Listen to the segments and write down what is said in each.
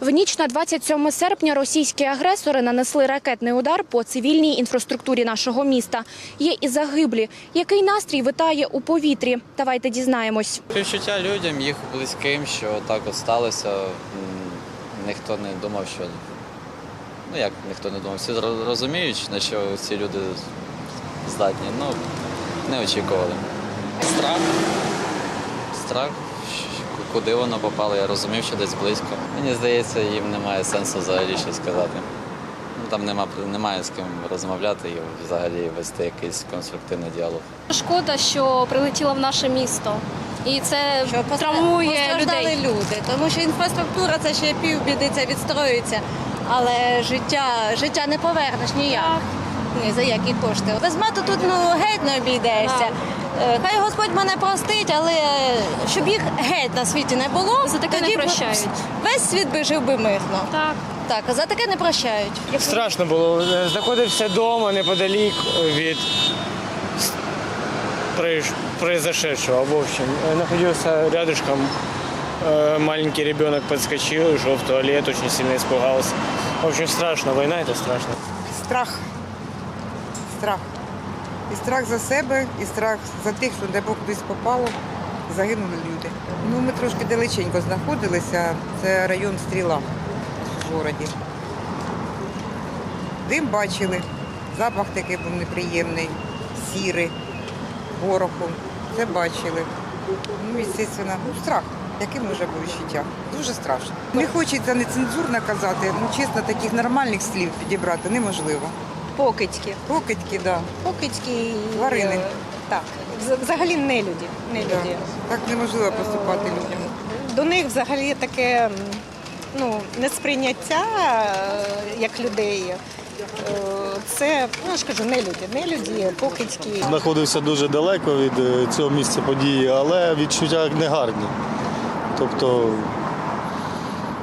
В ніч на 27 серпня російські агресори нанесли ракетний удар по цивільній інфраструктурі нашого міста. Є і загиблі. Який настрій витає у повітрі? Давайте дізнаємось. Співчуття людям, їх близьким, що так от сталося. Ніхто не думав, що. Ну як ніхто не думав, всі розуміють, на що ці люди здатні. Ну, не очікували. Страх. Страх, куди воно попало, я розумів, що десь близько. Мені здається, їм немає сенсу взагалі щось сказати. Ну, там нема, немає з ким розмовляти і взагалі вести якийсь конструктивний діалог. Шкода, що прилетіло в наше місто. І це травмує Постраждали людей. люди, тому що інфраструктура це ще півбіди, це відстроюється. Але життя, життя не повернеш ніяк. Ні, за які кошти. Без мати тут ну геть не обійдешся. Е, Хай Господь мене простить, але щоб їх геть на світі не було, За таке не тоді б прощають. Весь світ би жив би мирно. Так. Так, а за таке не прощають. Страшно було. Е, Знаходився вдома неподалік від с- произ- произошедшего. В общем, Э, находился рядышком. Э, Маленький ребенок подскочил, ушел в туалет, очень сильно испугался. В общем, страшно. Война это страшно. Страх. Страх. І страх за себе, і страх за тих, що де Бог кудись попало, загинули люди. Ну, ми трошки далеченько знаходилися. Це район Стріла в городі. Дим бачили, запах такий був неприємний, сірий, порохом. Це бачили. Ну, звісно, ну, страх. Яке може бути відчуття? Дуже страшно. Не хочеться нецензурно казати, ну чесно, таких нормальних слів підібрати неможливо. Покидьки. Покидьки, так. Да. Покидьки і, Тварини. е, Так. Взагалі не люди. Не Да. люди. Так неможливо поступати людям. До них взагалі таке м, ну, несприйняття е, як людей. Е, Це, ну я ж кажу, не люди, не люди, покидьки. знаходився дуже далеко від е, цього місця події, але відчуття не гарні. Тобто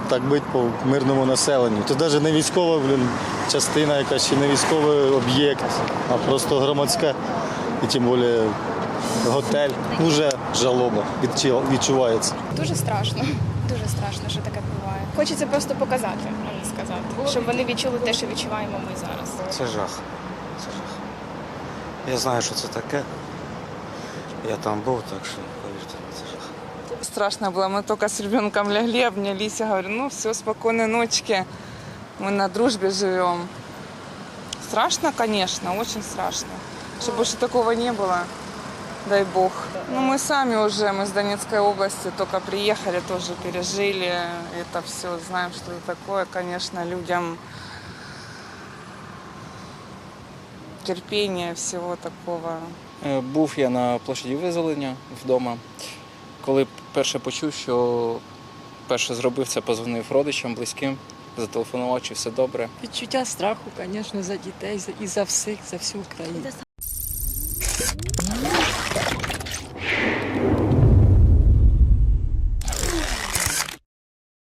так бить по мирному населенню. Це навіть не військова блін, частина, якась чи не військовий об'єкт, а просто громадська і тим більше готель. Дуже жалоба відчувається. Дуже страшно. Дуже страшно, що таке буває. Хочеться просто показати, а не сказати, щоб вони відчули те, що відчуваємо ми зараз. Це жах. Це жах. Я знаю, що це таке. Я там був, так що повірте, це жах Страшно было. Мы только с ребенком легли, обнялись. Я говорю, ну все, спокойной ночки. Мы на дружбе живем. Страшно, конечно, очень страшно. Чтобы больше такого не было, дай бог. Ну, мы сами уже, мы с Донецкой области только приехали, тоже пережили это все, знаем, что это такое. Конечно, людям терпения, всего такого. Е, Був я на площаді визволення вдома. Коли перше почув, що перше зробив це, позвонив родичам, близьким, зателефонував, чи все добре. Відчуття страху, звісно, за дітей і за всіх, за всю Україну.